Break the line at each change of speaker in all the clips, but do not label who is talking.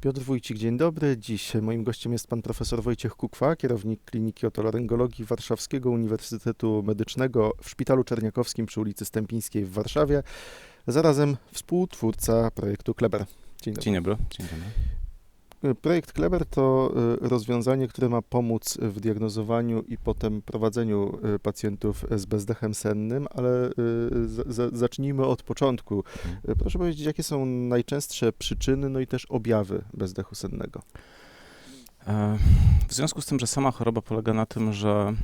Piotr Wójcik, dzień dobry. Dziś moim gościem jest pan profesor Wojciech Kukwa, kierownik Kliniki Otolaryngologii Warszawskiego Uniwersytetu Medycznego w Szpitalu Czerniakowskim przy ulicy Stępińskiej w Warszawie, zarazem współtwórca projektu Kleber.
Dzień dobry. Dzień dobry. Dzień dobry.
Projekt Kleber to y, rozwiązanie, które ma pomóc w diagnozowaniu i potem prowadzeniu y, pacjentów z bezdechem sennym, ale y, zacznijmy od początku. Mhm. Proszę powiedzieć, jakie są najczęstsze przyczyny, no i też objawy bezdechu sennego?
E, w związku z tym, że sama choroba polega na tym, że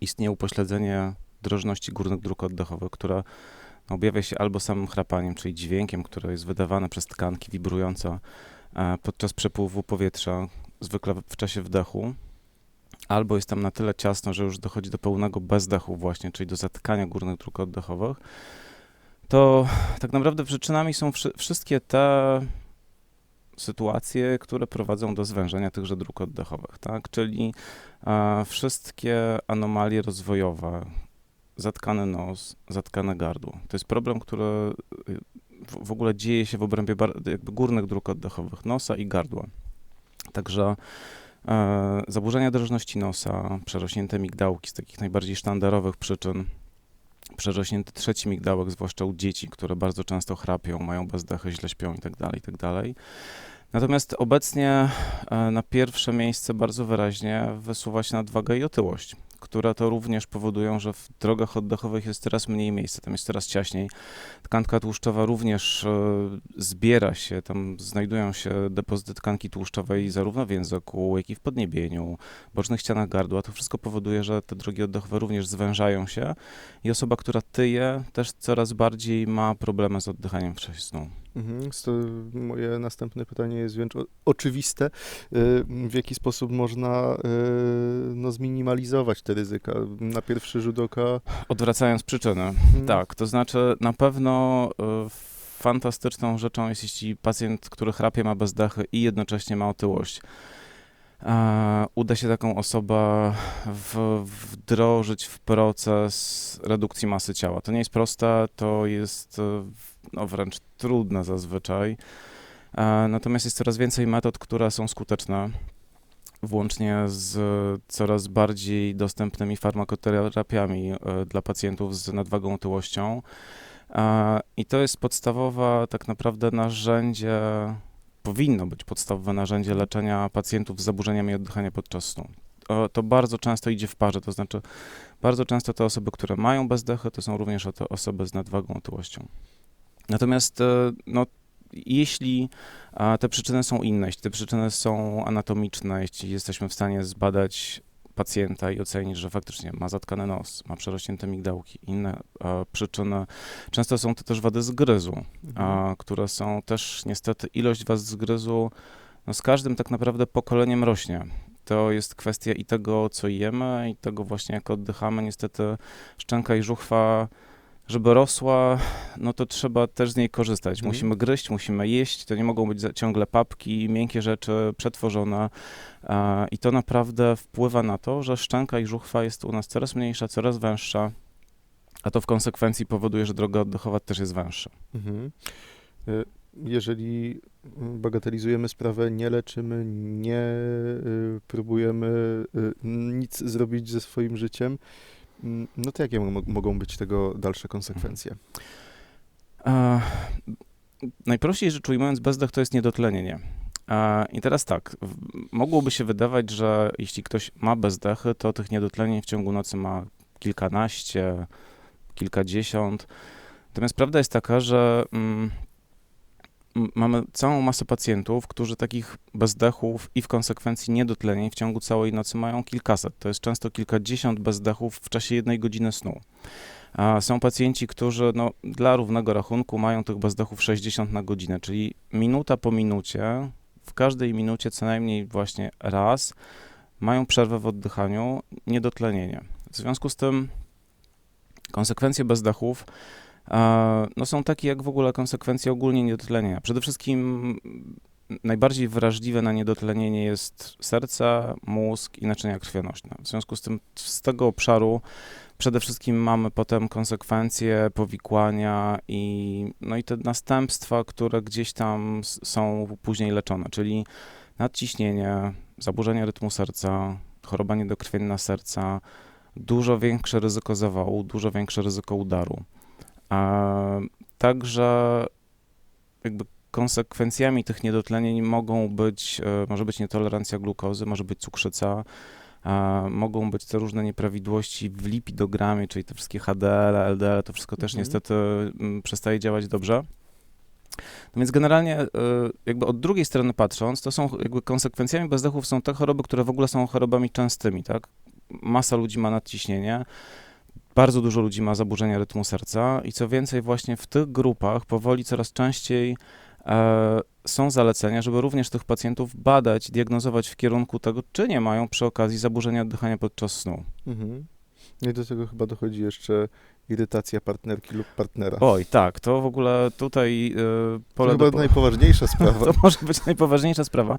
istnieje upośledzenie drożności górnych dróg oddechowych, która objawia się albo samym chrapaniem, czyli dźwiękiem, które jest wydawane przez tkanki wibrujące podczas przepływu powietrza, zwykle w czasie wdechu, albo jest tam na tyle ciasno, że już dochodzi do pełnego bezdechu właśnie, czyli do zatykania górnych dróg oddechowych, to tak naprawdę przyczynami są wszy wszystkie te sytuacje, które prowadzą do zwężenia tychże dróg oddechowych, tak? Czyli e, wszystkie anomalie rozwojowe, zatkany nos, zatkane gardło. To jest problem, który w, ogóle dzieje się w obrębie jakby górnych dróg oddechowych, nosa i gardła. Także e, zaburzenia drożności nosa, przerośnięte migdałki z takich najbardziej sztandarowych przyczyn, przerośnięty trzeci migdałek, zwłaszcza u dzieci, które bardzo często chrapią, mają bezdechy, źle śpią itd., tak itd. Tak Natomiast obecnie e, na pierwsze miejsce bardzo wyraźnie wysuwa się nadwaga i otyłość które to również powodują, że w drogach oddechowych jest coraz mniej miejsca, tam jest coraz ciaśniej. Tkanka tłuszczowa również e, zbiera się, tam znajdują się depozyty tkanki tłuszczowej zarówno w języku, jak i w podniebieniu, bocznych ścianach gardła. To wszystko powoduje, że te drogi oddechowe również zwężają się i osoba, która tyje, też coraz bardziej ma problemy z oddychaniem wcześniej.
Mhm, to moje następne pytanie jest wręcz oczywiste. Y, w jaki sposób można y, no, zminimalizować te ryzyka na pierwszy rzut oka?
Odwracając przyczynę. Mhm. Tak, to znaczy na pewno y, fantastyczną rzeczą jest, jeśli pacjent, który chrapie, ma bezdechy i jednocześnie ma otyłość. Uda się taką osobę w, wdrożyć w proces redukcji masy ciała. To nie jest proste, to jest no, wręcz trudne zazwyczaj. Natomiast jest coraz więcej metod, które są skuteczne, włącznie z coraz bardziej dostępnymi farmakoterapiami e, dla pacjentów z nadwagą otyłością. I to jest podstawowe tak naprawdę narzędzie, powinno być podstawowe narzędzie leczenia pacjentów z zaburzeniami oddychania podczas snu. To bardzo często idzie w parze, to znaczy bardzo często te osoby, które mają bezdechy, to są również osoby z nadwagą otyłością. Natomiast e, no, jeśli te przyczyny są inne, jeśli te przyczyny są anatomiczne, jeśli jesteśmy w stanie zbadać pacjenta i ocenić, że faktycznie ma zatkany nos, ma przerośnięte migdałki, inne a, przyczyny. Często są to też wady zgryzu, mhm. które są też niestety ilość wad zgryzu no, z każdym tak naprawdę pokoleniem rośnie. To jest kwestia i tego, co jemy, i tego właśnie, jak oddychamy. Niestety szczęka i żuchwa żeby rosła, no to trzeba też z niej korzystać. Mhm. Musimy gryźć, musimy jeść, to nie mogą być ciągle papki, miękkie rzeczy, przetworzone i to naprawdę wpływa na to, że szczęka i żuchwa jest u nas coraz mniejsza, coraz węższa, a to w konsekwencji powoduje, że droga oddechowa też jest węższa. Mhm.
Y, jeżeli bagatelizujemy sprawę, nie leczymy, nie y, próbujemy y, nic zrobić ze swoim życiem, Mm, no to jakie mogą być tego dalsze konsekwencje?
A, najprościej rzecz ujmując, bezdech to jest niedotlenienie. I teraz tak, mogłoby się wydawać, że jeśli ktoś ma bezdechy, to tych niedotlenień w ciągu nocy ma kilkanaście, kilkadziesiąt. Natomiast prawda jest taka, że mm, mamy całą masę pacjentów, którzy takich bezdechów i w konsekwencji niedotlenień w ciągu całej nocy mają kilkaset. To jest często kilkadziesiąt bezdechów w czasie jednej godziny snu. Są pacjenci, którzy no, dla równego rachunku mają tych bezdechów 60 na godzinę, czyli minuta po minucie, w każdej minucie co najmniej właśnie raz mają przerwę w oddychaniu, niedotlenienie. W związku z tym konsekwencje bezdechów no są takie jak w ogóle konsekwencje ogólnie niedotlenienia. Przede wszystkim najbardziej wrażliwe na niedotlenienie jest serce, mózg i naczynia krwionośne. W związku z tym z tego obszaru przede wszystkim mamy potem konsekwencje, powikłania i, no i te następstwa, które gdzieś tam są później leczone, czyli nadciśnienie, zaburzenie rytmu serca, choroba niedokrwienna serca, dużo większe ryzyko zawału, dużo większe ryzyko udaru. A, także jakby konsekwencjami tych niedotlenień mogą być, e, może być nietolerancja glukozy, może być cukrzyca, mogą być te różne nieprawidłowości w lipidogramie, czyli te wszystkie HDL, LDL, to wszystko też
Mhm.
niestety mm, przestaje działać dobrze. No więc generalnie e, jakby od drugiej strony patrząc, to są jakby konsekwencjami bezdechów są te choroby, które w ogóle są chorobami częstymi, tak? Masa ludzi ma nadciśnienie, bardzo dużo ludzi ma zaburzenia rytmu serca i co więcej właśnie w tych grupach powoli coraz częściej e, są zalecenia, żeby również tych pacjentów badać, diagnozować w kierunku tego, czy nie mają przy okazji zaburzenia oddychania podczas snu.
Mhm. No i do tego chyba dochodzi jeszcze irytacja partnerki lub partnera.
Oj, tak, to w ogóle tutaj
to
pole
chyba
do po-
najpoważniejsza sprawa.
To może być najpoważniejsza sprawa.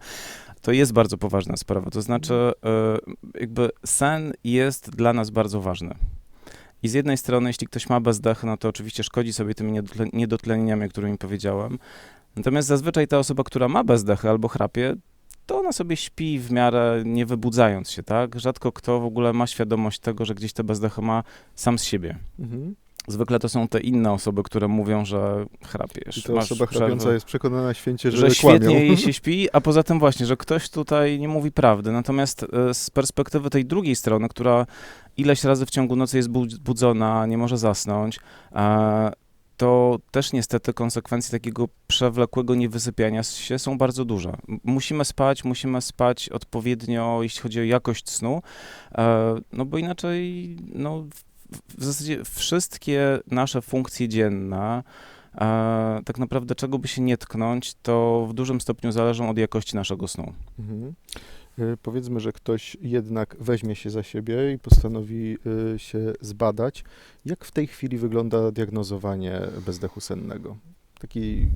To jest bardzo poważna sprawa. To znaczy,
Mhm.
e, jakby sen jest dla nas bardzo ważny. I z jednej strony, jeśli ktoś ma bezdech, no to oczywiście szkodzi sobie tymi niedotle- niedotlenieniami, o którymi powiedziałem. Natomiast zazwyczaj ta osoba, która ma bezdechy albo chrapie, to ona sobie śpi w miarę nie wybudzając się, tak? Rzadko kto w ogóle ma świadomość tego, że gdzieś te bezdechy ma sam z siebie.
Mhm.
Zwykle to są te inne osoby, które mówią, że chrapiesz.
I ta osoba chrapiąca jest przekonana święcie, że,
że
kłamią.
świetnie jej się śpi, a poza tym właśnie, że ktoś tutaj nie mówi prawdy. Natomiast e, z perspektywy tej drugiej strony, która ileś razy w ciągu nocy jest budz- budzona, nie może zasnąć, e, to też niestety konsekwencje takiego przewlekłego niewysypiania się są bardzo duże. Musimy spać, musimy spać odpowiednio, jeśli chodzi o jakość snu, e, no bo inaczej, no w- zasadzie wszystkie nasze funkcje dzienne, a tak naprawdę czego by się nie tknąć, to w dużym stopniu zależą od jakości naszego snu.
Mhm. Y, Powiedzmy, że ktoś jednak weźmie się za siebie i postanowi y, się zbadać. Jak w tej chwili wygląda diagnozowanie bezdechu sennego? Taki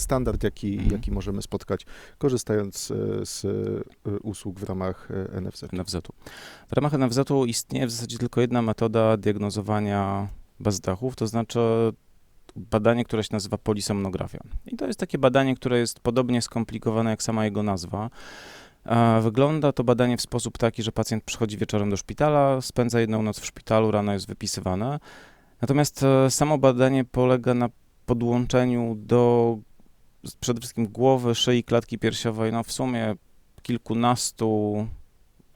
standard, jaki,
Mhm.
jaki możemy spotkać, korzystając y, z y, usług w ramach y, NFZ.
NFZ-u. W ramach NFZ-u istnieje w zasadzie tylko jedna metoda diagnozowania bezdechów, to znaczy badanie, które się nazywa polisomnografia. I to jest takie badanie, które jest podobnie skomplikowane jak sama jego nazwa. E, Wygląda to badanie w sposób taki, że pacjent przychodzi wieczorem do szpitala, spędza jedną noc w szpitalu, rano jest wypisywane. Natomiast e, samo badanie polega na podłączeniu do przede wszystkim głowy, szyi, klatki piersiowej, no w sumie kilkunastu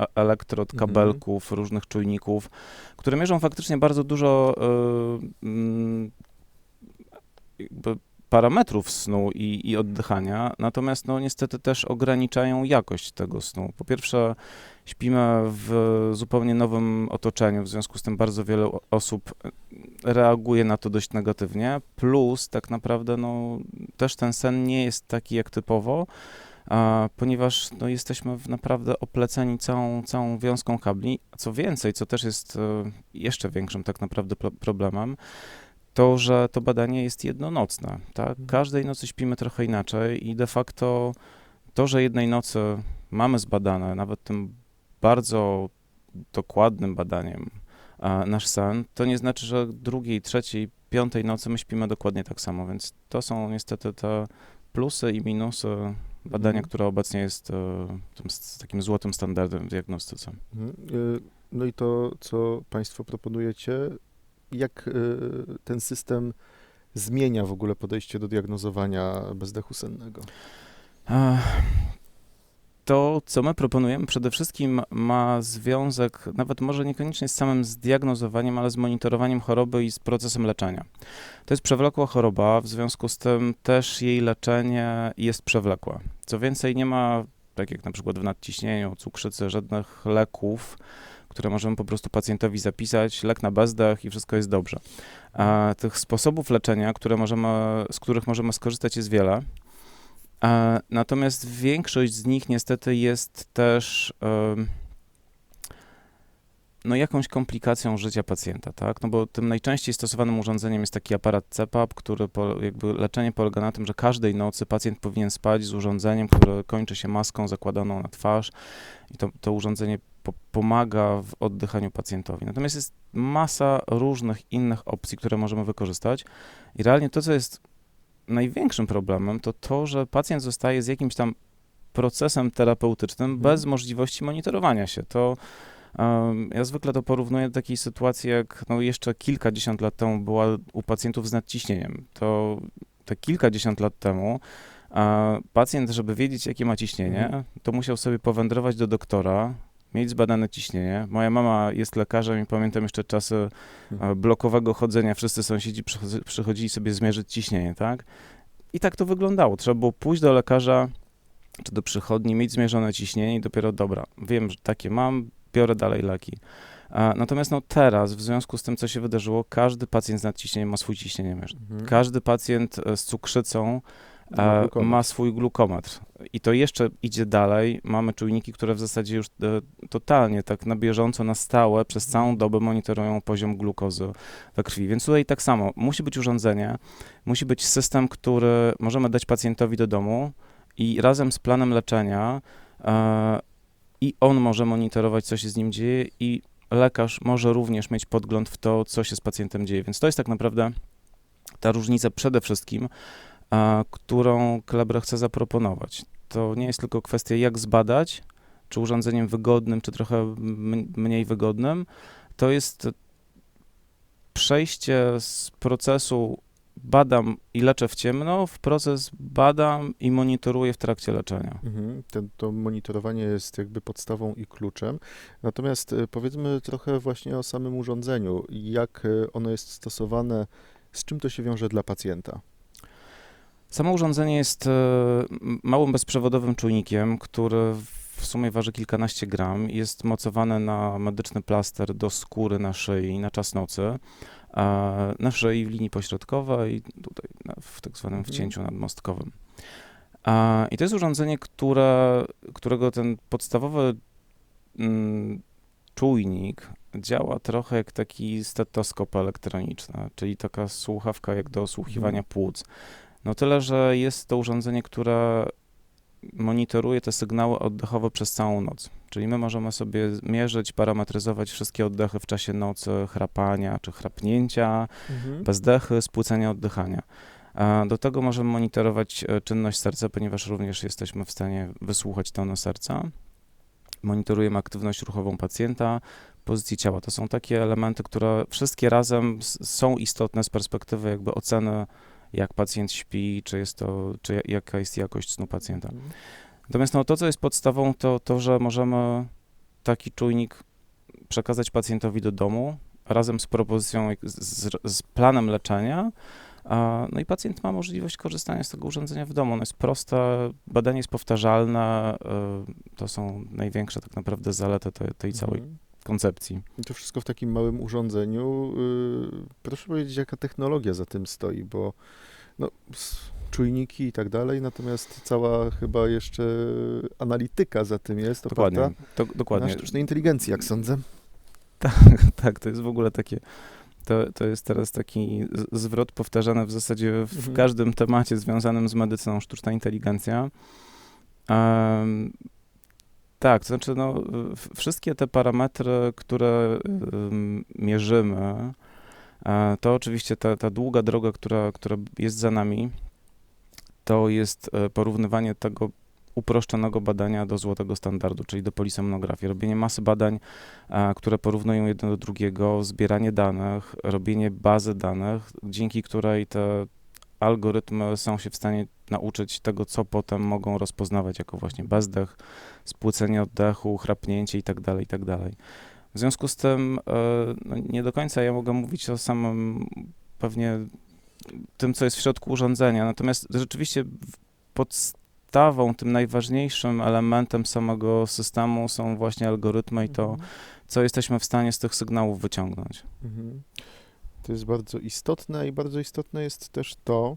e- elektrod,
Mhm.
kabelków, różnych czujników, które mierzą faktycznie bardzo dużo y, mm, jakby parametrów snu i, i oddychania, natomiast no niestety też ograniczają jakość tego snu. Po pierwsze, śpimy w zupełnie nowym otoczeniu, w związku z tym bardzo wiele osób reaguje na to dość negatywnie, plus tak naprawdę no, też ten sen nie jest taki jak typowo, a, ponieważ no, jesteśmy naprawdę opleceni całą, całą wiązką kabli. Co więcej, co też jest e, jeszcze większym tak naprawdę pro- problemem, to, że to badanie jest jednonocne. Tak?
Mhm.
Każdej nocy śpimy trochę inaczej i de facto to, że jednej nocy mamy zbadane, nawet tym bardzo dokładnym badaniem, a, nasz sen, to nie znaczy, że drugiej, trzeciej, piątej nocy my śpimy dokładnie tak samo, więc to są niestety te plusy i minusy badania,
Mhm.
które obecnie jest e, tym, takim złotym standardem w diagnostyce.
Mhm. Y, No i to, co Państwo proponujecie, jak y, ten system zmienia w ogóle podejście do diagnozowania bezdechu sennego?
To, co my proponujemy, przede wszystkim ma związek, nawet może niekoniecznie z samym zdiagnozowaniem, ale z monitorowaniem choroby i z procesem leczenia. To jest przewlekła choroba, w związku z tym też jej leczenie jest przewlekłe. Co więcej, nie ma, tak jak na przykład w nadciśnieniu, cukrzycy, żadnych leków, które możemy po prostu pacjentowi zapisać, lek na bezdech i wszystko jest dobrze. A tych sposobów leczenia, które możemy, z których możemy skorzystać jest wiele. E, Natomiast większość z nich niestety jest też no, jakąś komplikacją życia pacjenta, tak? No bo tym najczęściej stosowanym urządzeniem jest taki aparat CPAP, który po, jakby leczenie polega na tym, że każdej nocy pacjent powinien spać z urządzeniem, które kończy się maską zakładaną na twarz i to, to urządzenie po, pomaga w oddychaniu pacjentowi. Natomiast jest masa różnych innych opcji, które możemy wykorzystać i realnie to, co jest największym problemem, to to, że pacjent zostaje z jakimś tam procesem terapeutycznym
Mhm.
bez możliwości monitorowania się. To um, ja zwykle to porównuję do takiej sytuacji, jak no, jeszcze kilkadziesiąt lat temu była u pacjentów z nadciśnieniem. To te kilkadziesiąt lat temu a pacjent, żeby wiedzieć, jakie ma ciśnienie,
Mhm.
to musiał sobie powędrować do doktora, mieć zbadane ciśnienie. Moja mama jest lekarzem i pamiętam jeszcze czasy e, blokowego chodzenia. Wszyscy sąsiedzi przychodzi- przychodzili sobie zmierzyć ciśnienie, tak? I tak to wyglądało. Trzeba było pójść do lekarza czy do przychodni, mieć zmierzone ciśnienie i dopiero, dobra, wiem, że takie mam, biorę dalej leki. E, Natomiast no teraz, w związku z tym, co się wydarzyło, każdy pacjent z nadciśnieniem ma swój ciśnienie mierzone.
Mhm.
Każdy pacjent e, z cukrzycą
Ma
ma swój glukometr. I to jeszcze idzie dalej. Mamy czujniki, które w zasadzie już e, totalnie tak na bieżąco, na stałe, przez całą dobę monitorują poziom glukozy we krwi. Więc tutaj tak samo, musi być urządzenie, musi być system, który możemy dać pacjentowi do domu i razem z planem leczenia e, i on może monitorować, co się z nim dzieje i lekarz może również mieć podgląd w to, co się z pacjentem dzieje. Więc to jest tak naprawdę ta różnica przede wszystkim, którą Kleber chce zaproponować. To nie jest tylko kwestia, jak zbadać, czy urządzeniem wygodnym, czy trochę mniej wygodnym. To jest przejście z procesu badam i leczę w ciemno w proces badam i monitoruję w trakcie leczenia.
Mhm. Ten, to monitorowanie jest jakby podstawą i kluczem. Natomiast e, powiedzmy trochę właśnie o samym urządzeniu. Jak e, ono jest stosowane, z czym to się wiąże dla pacjenta?
Samo urządzenie jest e, małym bezprzewodowym czujnikiem, który w sumie waży kilkanaście gram. Jest mocowane na medyczny plaster do skóry na szyi na czas nocy. a Na szyi w linii pośrodkowej, tutaj w tak zwanym
Mhm.
wcięciu nadmostkowym. A, I to jest urządzenie, które, którego ten podstawowy mm, czujnik działa trochę jak taki stetoskop elektroniczny, czyli taka słuchawka jak do osłuchiwania
Mhm.
płuc. No tyle, że jest to urządzenie, które monitoruje te sygnały oddechowe przez całą noc. Czyli my możemy sobie mierzyć, parametryzować wszystkie oddechy w czasie nocy, chrapania czy chrapnięcia,
Mhm.
bezdechy, spłycenia oddychania. A do tego możemy monitorować e, czynność serca, ponieważ również jesteśmy w stanie wysłuchać tonu serca. Monitorujemy aktywność ruchową pacjenta, pozycję ciała. To są takie elementy, które wszystkie razem są istotne z perspektywy jakby oceny, jak pacjent śpi, czy jest to, czy ja- jaka jest jakość snu pacjenta.
Mhm.
Natomiast no, to, co jest podstawą, to to, że możemy taki czujnik przekazać pacjentowi do domu razem z propozycją, z, z, planem leczenia. No i pacjent ma możliwość korzystania z tego urządzenia w domu. Ono jest proste, badanie jest powtarzalne. y, To są największe tak naprawdę zalety tej, tej całej
Mhm.
Koncepcji.
I to wszystko w takim małym urządzeniu. y, Proszę powiedzieć, jaka technologia za tym stoi, bo no, czujniki i tak dalej, natomiast cała chyba jeszcze analityka za tym jest,
Dokładnie. To,
na
dokładnie.
sztucznej inteligencji, jak sądzę.
Tak, to jest w ogóle takie. To, to jest teraz taki zwrot powtarzany w zasadzie w
Mhm.
każdym temacie związanym z medycyną, sztuczna inteligencja. Em, tak, to znaczy, no, wszystkie te parametry, które ym, mierzymy, e, to oczywiście ta, ta długa droga, która, która jest za nami, to jest e, porównywanie tego uproszczonego badania do złotego standardu, czyli do polisomnografii. Robienie masy badań, e, które porównują jedno do drugiego, zbieranie danych, robienie bazy danych, dzięki której te algorytmy są się w stanie nauczyć tego, co potem mogą rozpoznawać jako właśnie bezdech, spłycenie oddechu, chrapnięcie itd., itd. W związku z tym e, no, nie do końca ja mogę mówić o samym pewnie tym, co jest w środku urządzenia, natomiast rzeczywiście podstawą, tym najważniejszym elementem samego systemu są właśnie algorytmy i to,
Mhm.
co jesteśmy w stanie z tych sygnałów wyciągnąć.
Mhm. To jest bardzo istotne i bardzo istotne jest też to,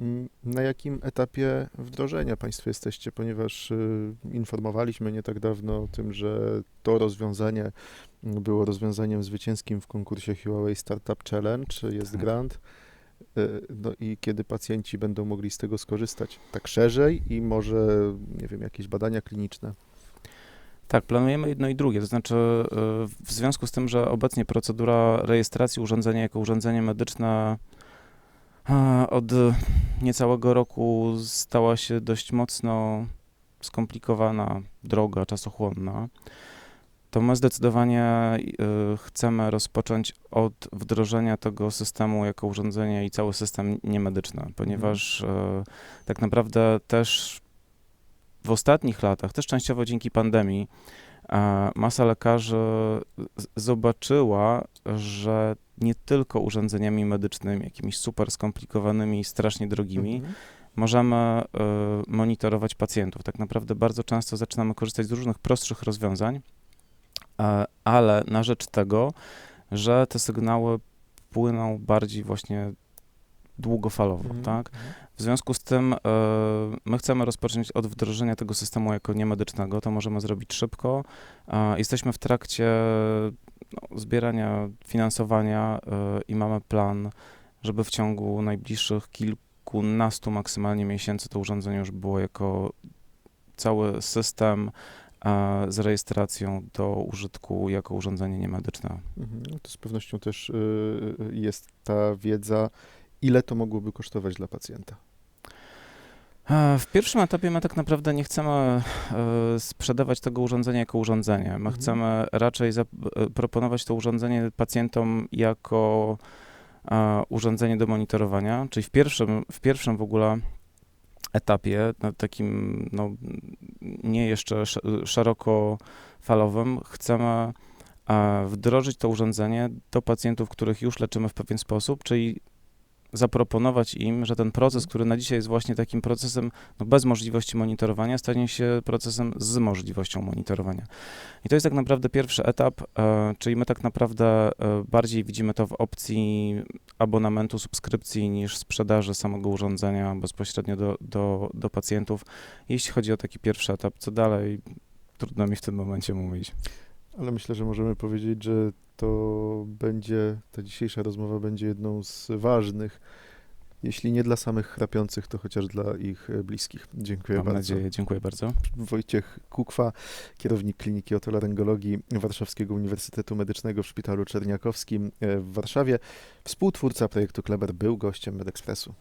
Mm, Na jakim etapie wdrożenia Państwo jesteście? Ponieważ y, informowaliśmy nie tak dawno o tym, że to rozwiązanie mm, było rozwiązaniem zwycięskim w konkursie Huawei Startup Challenge, jest
Tak.
grant. Y, No i kiedy pacjenci będą mogli z tego skorzystać tak szerzej i może, nie wiem, jakieś badania kliniczne?
Tak, planujemy jedno i drugie. To znaczy, y, w związku z tym, że obecnie procedura rejestracji urządzenia jako urządzenie medyczne a, od niecałego roku stała się dość mocno skomplikowana, droga, czasochłonna, to my zdecydowanie y, chcemy rozpocząć od wdrożenia tego systemu jako urządzenie i cały system niemedyczny, ponieważ y, tak naprawdę też w ostatnich latach, też częściowo dzięki pandemii, masa lekarzy zobaczyła, że nie tylko urządzeniami medycznymi, jakimiś super skomplikowanymi i strasznie drogimi,
Mhm.
możemy e, monitorować pacjentów. Tak naprawdę bardzo często zaczynamy korzystać z różnych prostszych rozwiązań, e, ale na rzecz tego, że te sygnały płyną bardziej właśnie długofalowo,
Mhm.
tak? W związku z tym e, my chcemy rozpocząć od wdrożenia tego systemu jako niemedycznego. To możemy zrobić szybko. E, Jesteśmy w trakcie no, zbierania finansowania e, i mamy plan, żeby w ciągu najbliższych kilkunastu maksymalnie miesięcy to urządzenie już było jako cały system z rejestracją do użytku jako urządzenie niemedyczne.
Mhm. No To z pewnością też y, y, jest ta wiedza, ile to mogłoby kosztować dla pacjenta.
E, W pierwszym etapie my tak naprawdę nie chcemy e, sprzedawać tego urządzenia jako urządzenie. My
Mhm.
chcemy raczej zaproponować to urządzenie pacjentom jako e, urządzenie do monitorowania, czyli w pierwszym, w pierwszym w ogóle etapie, na takim no, nie jeszcze sz- szeroko falowym, chcemy e, wdrożyć to urządzenie do pacjentów, których już leczymy w pewien sposób, czyli zaproponować im, że ten proces, który na dzisiaj jest właśnie takim procesem no, bez możliwości monitorowania, stanie się procesem z możliwością monitorowania. I to jest tak naprawdę pierwszy etap, e, czyli my tak naprawdę e, bardziej widzimy to w opcji abonamentu, subskrypcji niż sprzedaży samego urządzenia bezpośrednio do, do, do pacjentów. Jeśli chodzi o taki pierwszy etap, co dalej, trudno mi w tym momencie mówić.
Ale myślę, że możemy powiedzieć, że to będzie, ta dzisiejsza rozmowa będzie jedną z ważnych, jeśli nie dla samych chrapiących, to chociaż dla ich e, bliskich. Dziękuję
Mam
bardzo.
nadzieję. Dziękuję bardzo.
Wojciech Kukwa, kierownik Kliniki Otolaryngologii Warszawskiego Uniwersytetu Medycznego w Szpitalu Czerniakowskim e, w Warszawie, współtwórca projektu Kleber, był gościem MedExpressu.